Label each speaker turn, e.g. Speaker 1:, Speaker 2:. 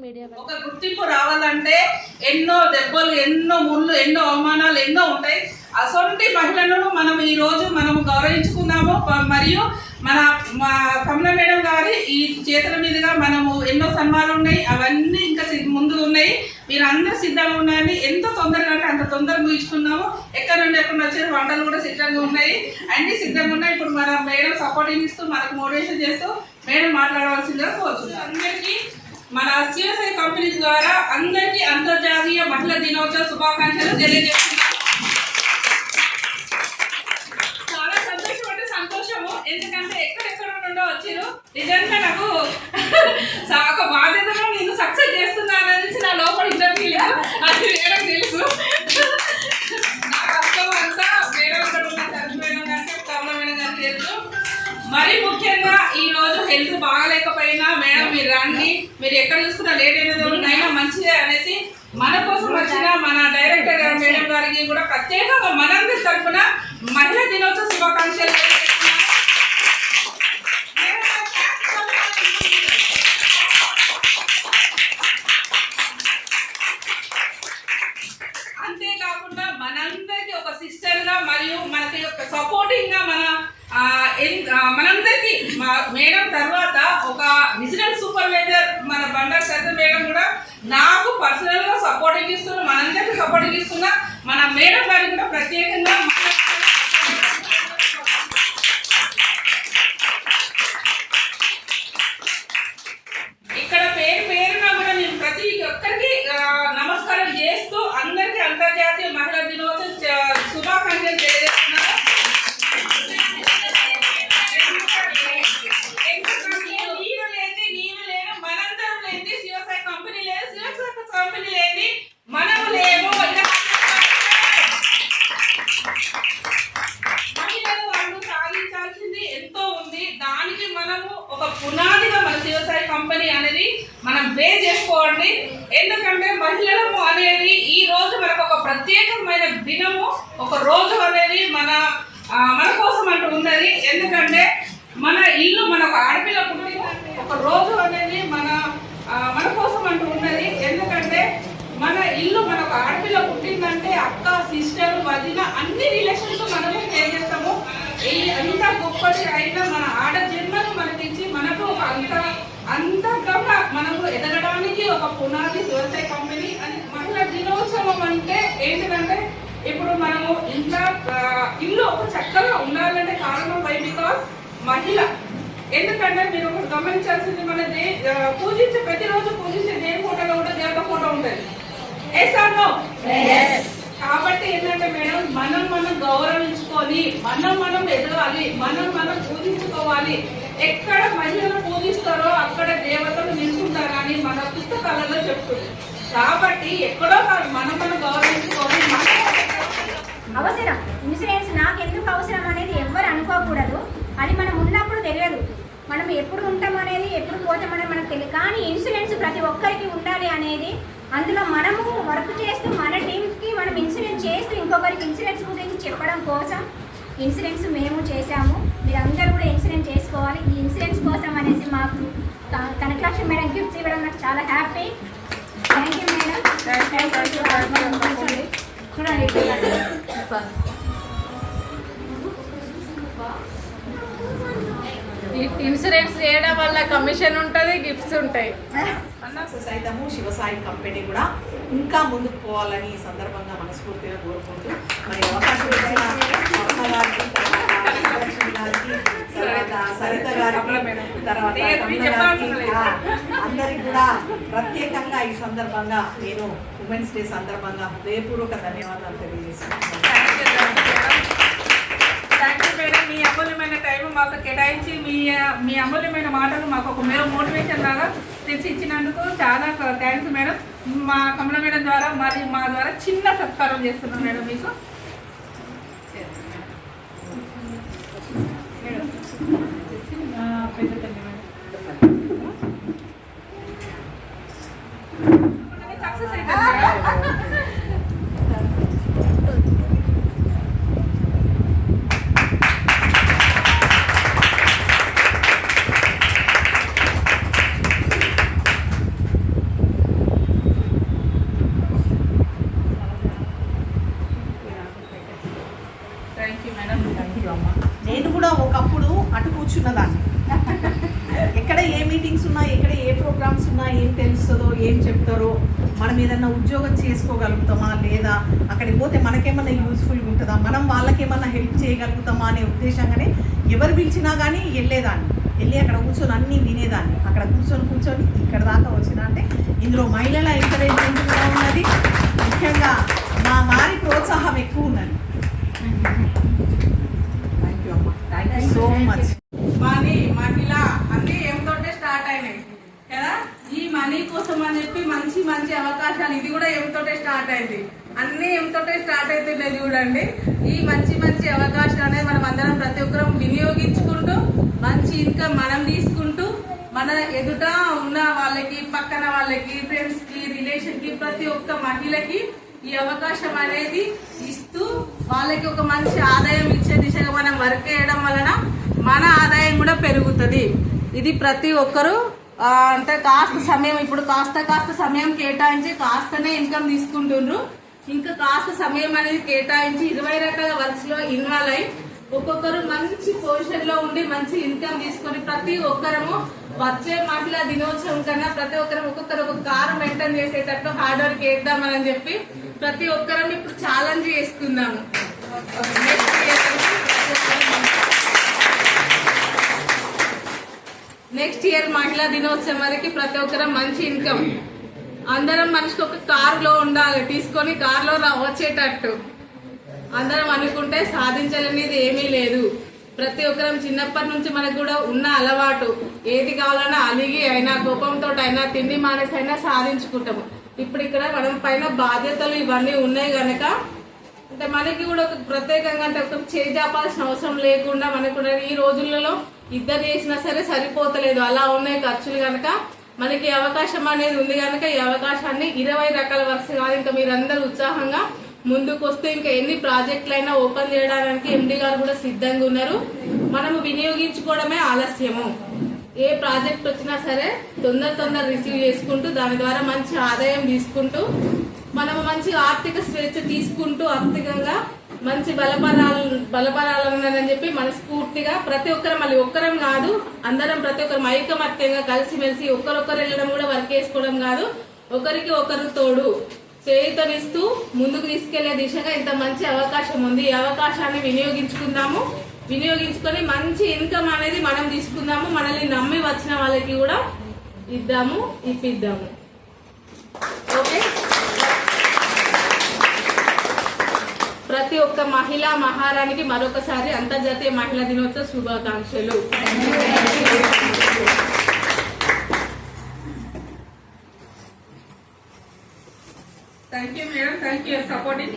Speaker 1: Media
Speaker 2: ఒక గుర్తింపు రావాలంటే ఎన్నో దెబ్బలు ఎన్నో ముళ్ళు ఎన్నో అవమానాలు ఎన్నో ఉంటాయి. అసొంటి మహిళలను మనం ఈ రోజు మనం గౌరవించుకున్నాము. మరియు మన మా కమల మేడం గారి ఈ చేతుల మీదుగా మనము ఎన్నో సన్మానాలు ఉన్నాయి. అవన్నీ ఇంకా ముందు ఉన్నాయి. మీరు అందరూ సిద్ధంగా ఉన్నారని ఎంత తొందరగా అంటే అంత తొందరగా ముగించుకున్నాము. ఎక్కడ నుండి ఎక్కడ వచ్చే వంటలు కూడా సిద్ధంగా ఉన్నాయి. అన్ని సిద్ధంగా ఉన్నాయి. ఇప్పుడు మన మేడం సపోర్టింగ్ ఇస్తూ మనకు మోటివేషన్ చేస్తూ మేడం మాట్లాడవలసిందిగా కోరుతున్నాం అందరికీ మన సిఎస్ఐ కంపెనీ ద్వారా అందరికీ అంతర్జాతీయ మహిళా దినోత్సవ శుభాకాంక్షలు తెలియజేస్తున్నాం. చాలా సంతోషం అంటే సంతోషము. ఎందుకంటే ఎక్కడెక్కడ నుండో వచ్చారు. నిజంగా నాకు అయినా మంచిదే అనేసి మన కోసం వచ్చిన మన డైరెక్టర్ గారు మేడం గారికి కూడా ప్రత్యేకంగా మనందరి తరఫున మహిళా దినోత్సవ శుభాకాంక్షలు అంతేకాకుండా మనందరికీ ఒక సిస్టర్గా మరియు మనకి ఒక సపోర్టింగ్గా మన మనందరికి మా మేడం తర్వాత ఒక విజిలెన్స్ సూపర్వైజర్ మన బండారు శ్రద్ధ మేడం కూడా నాకు పర్సనల్గా సపోర్టింగ్ ఇస్తున్నా మనందరికి సపోర్టింగ్ ఇస్తున్నా మన మేడం గారికి కూడా ప్రత్యేకంగా ఒక పునాదిగా మన శివసాయి కంపెనీ అనేది మనం బే చేసుకోవాలి. ఎందుకంటే మహిళలము అనేది ఈ రోజు మనకు ఒక ప్రత్యేకమైన దినము ఒక రోజు అనేది మన మన కోసం అంటూ ఉన్నది. ఎందుకంటే మన ఇల్లు మనకు ఆడపిల్ల పుట్టిన ఒక రోజు అనేది మన మన కోసం అంటూ ఉన్నది. ఎందుకంటే మన ఇల్లు మనకు ఆడపిల్ల పుట్టిందంటే అక్క సిస్టర్ వదిన అన్ని రిలేషన్స్ మనమే షేర్ చేస్తాము ఈ అంత గొప్పది అయినా మన ఆడ జన్మను మనకిచ్చి మనకు ఒక అంత అంతకంగా మనకు ఎదగడానికి ఒక వ్యవసాయ కంపెనీ అని మహిళా దినోత్సవం అంటే ఏంటిదంటే ఇప్పుడు మనము ఇంత ఆ, ఇల్లు ఒక చక్కగా ఉండాలంటే కారణం వై బికాస్ మహిళ. ఎందుకంటే మీరు ఒకటి గమనించాల్సింది మన దే పూజించే ప్రతిరోజు పూజించే దేవుని ఫోటోలో కూడా దేవత ఫోటో ఉంటుంది. Yes or no? కాబట్టి ఏంటంటే మేడం మనం మనం గౌరవించుకొని మనం మనం ఎదగాలి మనం మనం పూజించుకోవాలి. ఎక్కడ మహిళలు పూజిస్తారో అక్కడ దేవతలు నిలుచుంటారని మన పుస్తకాలలో చెప్తుంది. కాబట్టి ఎక్కడో మన మనం మనం గౌరవించుకొని
Speaker 3: అవసరం. ఇన్సూరెన్స్ నాకు ఎందుకు అవసరం అనేది ఎవ్వరు అనుకోకూడదు. అది మనం ఉన్నప్పుడు తెలియదు. మనం ఎప్పుడు ఉంటాం అనేది ఎప్పుడు పోతామనేది మనకు తెలియదు. కానీ ఇన్సూరెన్స్ ప్రతి ఒక్కరికి ఉండాలి అనేది అందులో మనము వర్క్ చేస్తూ మన టీంకి మనం ఇన్సూరెన్స్ చేస్తూ ఇంకొకరికి ఇన్సూరెన్స్ గురించి చెప్పడం కోసం ఇన్సూరెన్స్ మేము చేశాము. మీరు అందరూ కూడా ఇన్సూరెన్స్ చేసుకోవాలి. ఈ ఇన్సూరెన్స్ కోసం అనేసి మాకు కనకలక్ష్మి మేడం గిఫ్ట్స్ ఇవ్వడం నాకు చాలా హ్యాపీ. థ్యాంక్ యూ మేడం చూడండి.
Speaker 1: ఇన్సూరెన్స్ చేయడం వల్ల కమిషన్ ఉంటుంది గిఫ్ట్స్ ఉంటాయి.
Speaker 4: అన్న సైతము శివసాయి కంపెనీ కూడా ఇంకా ముందుకు పోవాలని ఈ సందర్భంగా మనస్ఫూర్తిగా కోరుకుంటూ మరి అవకాశం ఇచ్చిన సరిత గారికి తర్వాత అందరికి కూడా ప్రత్యేకంగా ఈ సందర్భంగా నేను ఉమెన్స్ డే సందర్భంగా హృదయపూర్వక ధన్యవాదాలు తెలియజేస్తున్నాను.
Speaker 2: థ్యాంక్ యూ మేడం మీ అమూల్యమైన టైం మాకు కేటాయించి మీ మీ అమూల్యమైన మాటలు మాకు ఒక మేర మోటివేషన్ లాగా తెచ్చి ఇచ్చినందుకు చాలా థ్యాంక్స్ మేడం మా కమల మేడం ద్వారా మరి మా ద్వారా చిన్న సత్కారం చేస్తున్నాం మేడం మీకు. పెద్ద తల్లి మేడం సక్సెస్ అవుతుంది మేడం.
Speaker 4: నేను కూడా ఒకప్పుడు అటు కూర్చున్నదాన్ని. ఎక్కడ ఏ మీటింగ్స్ ఉన్నా ఎక్కడ ఏ ప్రోగ్రామ్స్ ఉన్నా ఏం తెలుస్తుందో ఏం చెప్తారో మనం ఏదన్నా ఉద్యోగం చేసుకోగలుగుతామా లేదా అక్కడికి పోతే మనకేమన్నా యూస్ఫుల్గా ఉంటుందా మనం వాళ్ళకేమన్నా హెల్ప్ చేయగలుగుతామా అనే ఉద్దేశంగానే ఎవరు పిలిచినా కానీ వెళ్ళేదాన్ని. వెళ్ళి అక్కడ కూర్చొని అన్నీ వినేదాన్ని. అక్కడ కూర్చొని కూర్చొని ఇక్కడ దాకా వచ్చిన అంటే ఇందులో మహిళల ఎంకరేజ్మెంట్ కూడా ఉన్నది. ముఖ్యంగా మా వారి ప్రోత్సాహం ఎక్కువ ఉన్నది థ్యాంక్ యూ అమ్మా థ్యాంక్ యూ సో మచ్
Speaker 1: మనీ మహిళ అన్ని ఎంతోటే స్టార్ట్ అయినాయి. కదా? ఈ మనీ కోసం అని చెప్పి మంచి మంచి అవకాశాలు ఇది కూడా ఎంతోటే స్టార్ట్ అయింది. అన్ని ఎంతోటే స్టార్ట్ అవుతున్నాయి చూడండి. ఈ మంచి మంచి అవకాశాలు అనేది మనం అందరం ప్రతి ఒక్కరం వినియోగించుకుంటూ మంచి ఇన్కమ్ మనం తీసుకుంటూ మన ఎదుట ఉన్న వాళ్ళకి పక్కన వాళ్ళకి ఫ్రెండ్స్కి రిలేషన్కి ప్రతి ఒక్క మహిళకి ఈ అవకాశం అనేది ఇస్తూ వాళ్ళకి ఒక మంచి ఆదాయం ఇచ్చే దిశగా మనం వర్క్ చేయడం వలన మన ఆదాయం కూడా పెరుగుతుంది. ఇది ప్రతి ఒక్కరు అంటే కాస్త సమయం ఇప్పుడు కాస్త కాస్త సమయం కేటాయించి కాస్తనే ఇన్కమ్ తీసుకుంటుండ్రు. ఇంకా కాస్త సమయం అనేది కేటాయించి ఇరవై రకాల వర్క్స్లో ఇన్వాల్వ్ అయి ఒక్కొక్కరు మంచి పొజిషన్లో ఉండి మంచి ఇన్కమ్ తీసుకొని ప్రతి ఒక్కరము వచ్చే మహిళా దినోత్సవం కన్నా ప్రతి ఒక్కరం ఒక్కొక్కరు ఒక కారు మెయింటైన్ చేసేటట్టు హార్డ్ వర్క్ చేద్దామని చెప్పి ప్రతి ఒక్కరం ఇప్పుడు ఛాలెంజ్ చేసుకుందాము. నెక్స్ట్ ఇయర్ మహిళా దినోత్సవం వరకు ప్రతి ఒక్కరం మంచి ఇన్కమ్ అందరం మనిషికి ఒక కారులో ఉండాలి తీసుకొని కారులో వచ్చేటట్టు. అందరం అనుకుంటే సాధించాలనేది ఏమీ లేదు. ప్రతి ఒక్కరం చిన్నప్పటి నుంచి మనకు కూడా ఉన్న అలవాటు. ఏది కావాలన్నా అలిగి అయినా కోపంతో అయినా తిండి మానేసి అయినా సాధించుకుంటాము. ఇప్పుడు ఇక్కడ మనం పైన బాధ్యతలు ఇవన్నీ ఉన్నాయి గనక అంటే మనకి కూడా ఒక ప్రత్యేకంగా అంటే ఒక చేజాపాల్సిన అవసరం లేకుండా మనకు ఈ రోజులలో ఇద్దరు చేసినా సరే సరిపోతలేదు. అలా ఉన్నాయి ఖర్చులు కనుక మనకి అవకాశం అనేది ఉంది కనుక ఈ అవకాశాన్ని ఇరవై రకాల వరుస కాదు. ఇంకా మీరందరూ ఉత్సాహంగా ముందుకు వస్తే ఇంకా ఎన్ని ప్రాజెక్టులైనా ఓపెన్ చేయడానికి ఎండి గారు కూడా సిద్ధంగా ఉన్నారు. మనము వినియోగించుకోవడమే ఆలస్యము. ఏ ప్రాజెక్ట్ వచ్చినా సరే తొందర తొందర రిసీవ్ చేసుకుంటూ దాని ద్వారా మంచి ఆదాయం తీసుకుంటూ మనము మంచి ఆర్థిక స్వేచ్ఛ తీసుకుంటూ ఆర్థికంగా మంచి బలపరాలు బలపరాలని చెప్పి మనస్ఫూర్తిగా ప్రతి ఒక్కరు మళ్ళీ ఒక్కరం కాదు అందరం ప్రతి ఒక్కరు ఐకమత్యంగా కలిసిమెలిసి ఒకరొకరు వెళ్ళడం కూడా వర్క్ చేసుకోవడం కాదు ఒకరికి ఒకరు తోడు చేయితనిస్తూ ముందుకు తీసుకెళ్ళే దిశగా ఇంత మంచి అవకాశం ఉంది. ఈ అవకాశాన్ని వినియోగించుకుందాము. వినియోగించుకొని మంచి ఇన్కమ్ అనేది మనం తీసుకుందాము మనల్ని నమ్మి వచ్చిన వాళ్ళకి కూడా ఇద్దాము ఇప్పిద్దాము. ఓకే? ప్రతి ఒక్క మహిళా మహారానికి మరొకసారి అంతర్జాతీయ మహిళా దినోత్సవ శుభాకాంక్షలు. Thank you madam thank you supporting